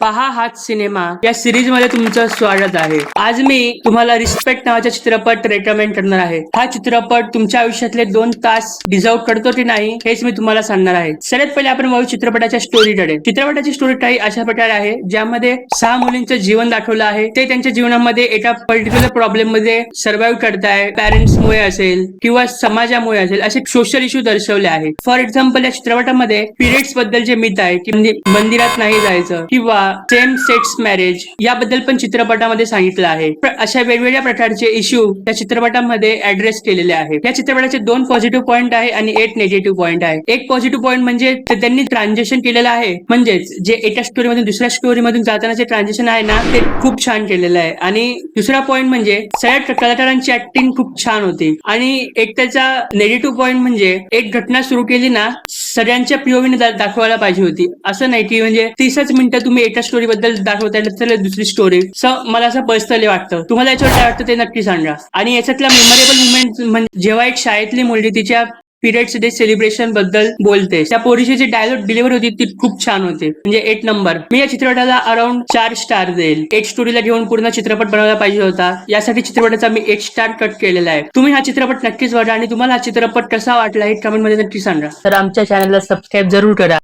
पहा हाच सिनेमा. या सिरीजमध्ये तुमचं स्वागत आहे. आज मी तुम्हाला रिस्पेक्ट नावाचा चित्रपट रेकमेंड करणार आहे. हा चित्रपट तुमच्या आयुष्यातले दोन तास डिझर्व करतो की नाही हेच मी तुम्हाला सांगणार आहे. सगळ्यात पहिले आपण बघू चित्रपटाच्या स्टोरीकडे चित्रपटाची स्टोरी काही अशा प्रकारे आहे ज्यामध्ये सहा मुलींचं जीवन दाखवलं आहे. ते त्यांच्या जीवनामध्ये एका पर्टिक्युलर प्रॉब्लेममध्ये सर्व्हाइव्ह करताय. पॅरेंट्समुळे असेल किंवा समाजामुळे असेल असे सोशल इश्यू दर्शवले आहे. फॉर एक्झाम्पल या चित्रपटामध्ये पिरियड्सबद्दल जे मिथ आहे की म्हणजे मंदिरात नाही जायचं किंवा सेम सेक्स मॅरेज याबद्दल पण चित्रपटामध्ये सांगितलं आहे. अशा वेगवेगळ्या प्रकारचे इश्यू त्या चित्रपटामध्ये ऍड्रेस केलेले आहे. या चित्रपटाचे दोन पॉझिटिव्ह पॉईंट आहे आणि एट नेगेटिव्ह पॉईंट आहे. एक पॉझिटिव्ह पॉईंट म्हणजे त्यांनी ट्रान्झॅक्शन केलेलं आहे. म्हणजेच जे एका स्टोरी मधून दुसऱ्या स्टोरी मधून जाताना जे ट्रान्झॅक्शन आहे ना ते खूप छान केलेलं आहे. आणि दुसरा पॉईंट म्हणजे सगळ्या कलाकारांची ऍक्टिंग खूप छान होती. आणि एक त्याचा नेगेटिव्ह पॉईंट म्हणजे एक घटना सुरू केली ना सगळ्यांच्या पीओवीने दाखवायला पाहिजे होती. असं नाही की म्हणजे तीसच मिनिटं तुम्ही एका स्टोरी बद्दल दाखवताय तर दुसरी स्टोरी मला असं पर्सनली वाटतं. तुम्हाला याच्यावर काय वाटतं ते नक्की सांगा. आणि याच्यातला मेमोरेबल मुवमेंट म्हणजे जेव्हा एक शाळेतली मुलगी तिच्या पिरियड्स डे सेलिब्रेशनबद्दल बोलते. त्या पोरीची जी डायलॉग डिलिव्हर होती ती खूप छान होती. म्हणजे एट नंबर मी या चित्रपटाला अराउंड चार स्टार देईल. एक स्टोरीला घेऊन पूर्ण चित्रपट बनवायला पाहिजे होता. यासाठी चित्रपटाचा मी एक स्टार कट केलेला आहे. तुम्ही हा चित्रपट नक्कीच बघा आणि तुम्हाला हा चित्रपट कसा वाटला हे कमेंटमध्ये नक्की सांगा. तर आमच्या चॅनलला सबस्क्राईब जरूर करा.